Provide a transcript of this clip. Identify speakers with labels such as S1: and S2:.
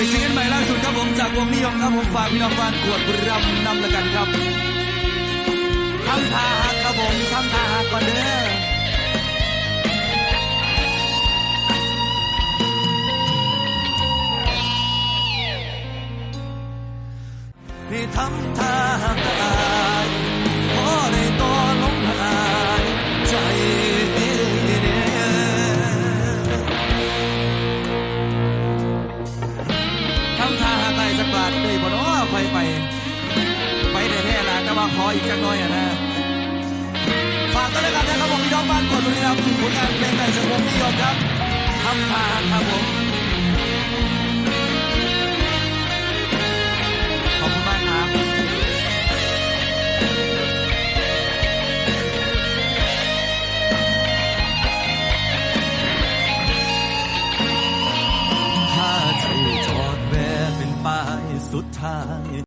S1: ในซิงเกิลใหม่ล่าสุดครับผมจากวงนิยมครับผมฝากพี่น้องบ้านกวดบรมย์นำละกันครับคำทาหักครับผมคำทาหักมาเด้อ你躺他。 ไปไปได้แท้ละแต่ว่าขออีกจักหน่อยอะนะฝากกันแล้วกันนะครับผมพี่น้องบ้านกดบุรีรัมย์ผลงานเพลงในสังคมนิยมครับทำท่าครับผมขอบคุณมากครับถ้าใจจอดแวะเป็นป้ายสุดท้าย